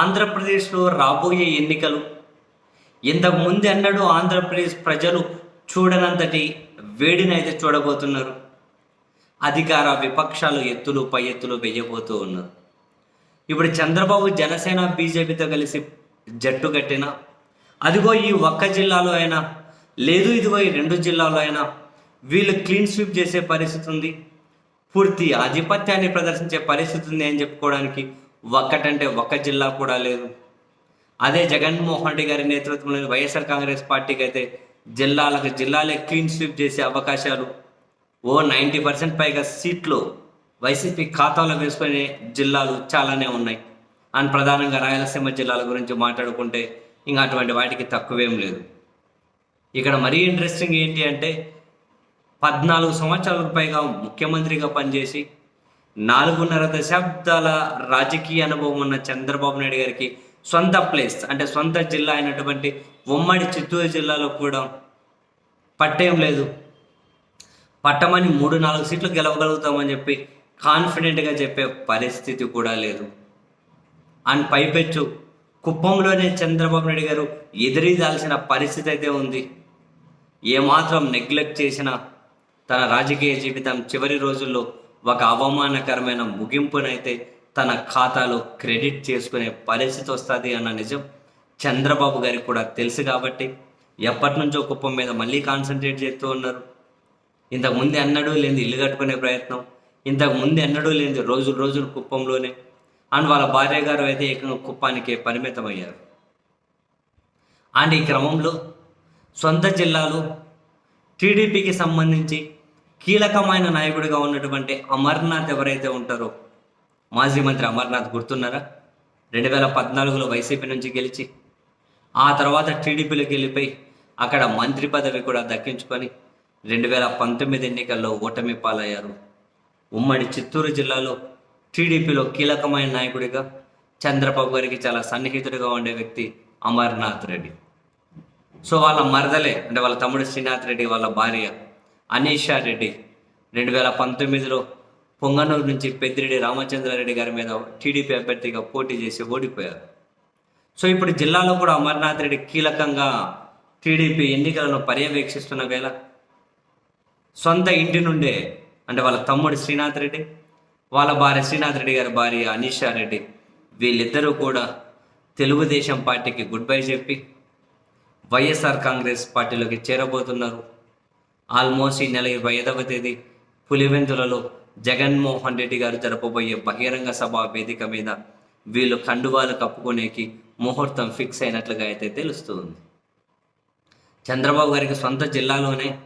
ఆంధ్రప్రదేశ్లో రాబోయే ఎన్నికలు. ఇంతకు ముందు ఆంధ్రప్రదేశ్ ప్రజలు చూడనంతటి వేడిని అయితే చూడబోతున్నారు. అధికార విపక్షాలు ఎత్తులు పై ఎత్తులు వెయ్యబోతూ ఉన్నారు. ఇప్పుడు చంద్రబాబు జనసేన బీజేపీతో కలిసి జట్టు కట్టిన అదిగో ఈ ఒక్క జిల్లాలో అయినా లేదు ఇదిగో ఈ రెండు జిల్లాలో అయినా వీళ్ళు క్లీన్ స్వీప్ చేసే పరిస్థితి ఉంది. పూర్తి ఆధిపత్యాన్ని ప్రదర్శించే పరిస్థితి ఉంది అని చెప్పుకోవడానికి ఒక్కటంటే ఒక్క జిల్లా కూడా లేదు. అదే జగన్మోహన్ రెడ్డి గారి నేతృత్వంలోని వైఎస్ఆర్ కాంగ్రెస్ పార్టీకి అయితే జిల్లాలకు జిల్లాలే క్లీన్ స్వీప్ చేసే అవకాశాలు. ఓ నైంటీ పర్సెంట్ పైగా సీట్లు వైసీపీ ఖాతాలో వేసుకునే జిల్లాలు చాలానే ఉన్నాయి. అండ్ ప్రధానంగా రాయలసీమ జిల్లాల గురించి మాట్లాడుకుంటే ఇంకా అటువంటి వాటికి తక్కువేం లేదు. ఇక్కడ మరీ ఇంట్రెస్టింగ్ ఏంటి అంటే పద్నాలుగు సంవత్సరాలకు పైగా ముఖ్యమంత్రిగా పనిచేసి నాలుగున్నర దశాబ్దాల రాజకీయ అనుభవం ఉన్న చంద్రబాబు నాయుడు గారికి సొంత ప్లేస్ అంటే సొంత జిల్లా అయినటువంటి ఉమ్మడి చిత్తూరు జిల్లాలో కూడా పట్టేం లేదు. పట్టమని మూడు నాలుగు సీట్లు గెలవగలుగుతామని చెప్పి కాన్ఫిడెంట్గా చెప్పే పరిస్థితి కూడా లేదు. అండ్ పైపెచ్చు కుప్పంలోనే చంద్రబాబు నాయుడు గారు ఎదురీదాల్సిన పరిస్థితి అయితే ఉంది. ఏమాత్రం నెగ్లెక్ట్ చేసినా తన రాజకీయ జీవితం చివరి రోజుల్లో ఒక అవమానకరమైన ముగింపునైతే తన ఖాతాలో క్రెడిట్ చేసుకునే పరిస్థితి వస్తుంది అన్న నిజం చంద్రబాబు గారికి కూడా తెలుసు కాబట్టి ఎప్పటి నుంచో కుప్పం మీద మళ్ళీ కాన్సన్ట్రేట్ చేస్తూ ఉన్నారు. ఇంతకు ముందు ఎన్నడూ లేని ఇల్లు కట్టుకునే ప్రయత్నం ఇంతకు ముందు ఎన్నడూ లేని రోజులు రోజులు కుప్పంలోనే. అండ్ వాళ్ళ భార్య గారు అయితే ఏకంగా కుప్పానికే పరిమితం అయ్యారు అండ్ ఈ క్రమంలో సొంత జిల్లాలో టీడీపీకి సంబంధించి కీలకమైన నాయకుడిగా ఉన్నటువంటి అమర్నాథ్ ఎవరైతే ఉంటారో మాజీ మంత్రి అమర్నాథ్ గుర్తున్నారా? రెండు వేల పద్నాలుగులో వైసీపీ నుంచి గెలిచి ఆ తర్వాత టీడీపీలోకి వెళ్ళిపోయి అక్కడ మంత్రి పదవి కూడా దక్కించుకొని రెండు వేల పంతొమ్మిది ఎన్నికల్లో ఓటమి పాలయ్యారు. ఉమ్మడి చిత్తూరు జిల్లాలో టీడీపీలో కీలకమైన నాయకుడిగా చంద్రబాబు గారికి చాలా సన్నిహితుడిగా ఉండే వ్యక్తి అమర్నాథ్ రెడ్డి. సో వాళ్ళ మరదలే అంటే వాళ్ళ తమ్ముడు శ్రీనాథ్ రెడ్డి వాళ్ళ భార్య అనీషా రెడ్డి. రెండు వేల పంతొమ్మిదిలో పొంగనూరు నుంచి పెద్దిరెడ్డి రామచంద్రారెడ్డి గారి మీద టీడీపీ అభ్యర్థిగా పోటీ చేసి ఓడిపోయారు. సో ఇప్పుడు జిల్లాలో కూడా అమర్నాథ్ రెడ్డి కీలకంగా టీడీపీ ఎన్నికలను పర్యవేక్షిస్తున్న వేళ సొంత ఇంటి నుండే అంటే వాళ్ళ తమ్ముడు శ్రీనాథ్ రెడ్డి వాళ్ళ భార్య శ్రీనాథ్ రెడ్డి గారి భార్య అనీషా రెడ్డి వీళ్ళిద్దరూ కూడా తెలుగుదేశం పార్టీకి గుడ్ బై చెప్పి వైఎస్ఆర్ కాంగ్రెస్ పార్టీలోకి చేరబోతున్నారు. ఆల్మోస్ట్ ఈ నెల ఇరవై ఐదవ తేదీ పులివెందులలో జగన్మోహన్ రెడ్డి గారు జరపబోయే బహిరంగ సభ వేదిక మీద వీళ్ళు కండువాలు కప్పుకునేకి ముహూర్తం ఫిక్స్ అయినట్లుగా అయితే తెలుస్తుంది. చంద్రబాబు గారికి సొంత జిల్లాలోనే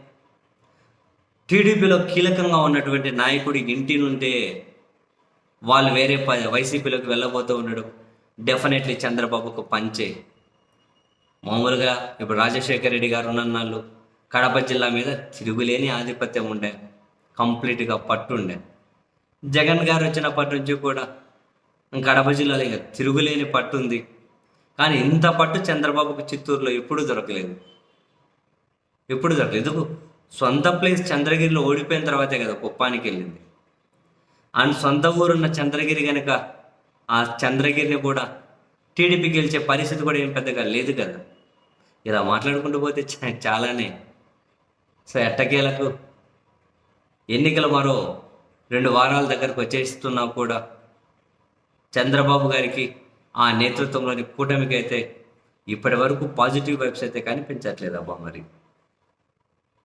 టీడీపీలో కీలకంగా ఉన్నటువంటి నాయకుడి ఇంటి నుండే వాళ్ళు వేరే ప- వైసీపీలోకి వెళ్ళబోతూ ఉండడం డెఫినెట్లీ చంద్రబాబుకు పంచే. మామూలుగా ఇప్పుడు రాజశేఖర రెడ్డి గారు ఉన్నన్నాళ్ళు కడప జిల్లా మీద తిరుగులేని ఆధిపత్యం ఉండే కంప్లీట్గా పట్టుండే జగన్ గారు వచ్చినప్పటి నుంచి కూడా కడప జిల్లాలో ఇంకా తిరుగులేని పట్టు ఉంది. కానీ ఇంత పట్టు చంద్రబాబుకు చిత్తూరులో ఎప్పుడూ దొరకలేదు. ఎప్పుడు దొరకలేదు? ఎందుకు? సొంత ప్లేస్ చంద్రగిరిలో ఓడిపోయిన తర్వాతే కదా కుప్పానికి వెళ్ళింది. అండ్ సొంత ఊరున్న చంద్రగిరి కనుక ఆ చంద్రగిరిని కూడా టీడీపీ గెలిచే పరిస్థితి కూడా ఏం పెద్దగా లేదు కదా. ఇలా మాట్లాడుకుంటూ పోతే చాలానే సో ఎట్టకేలకు ఎన్నికలు మరో రెండు వారాల దగ్గరకు వచ్చేస్తున్నా కూడా. చంద్రబాబు గారికి ఆ నేతృత్వంలోని కూటమికి అయితే ఇప్పటి వరకు పాజిటివ్ వైబ్స్ అయితే కనిపించట్లేదు అబ్బా మరి.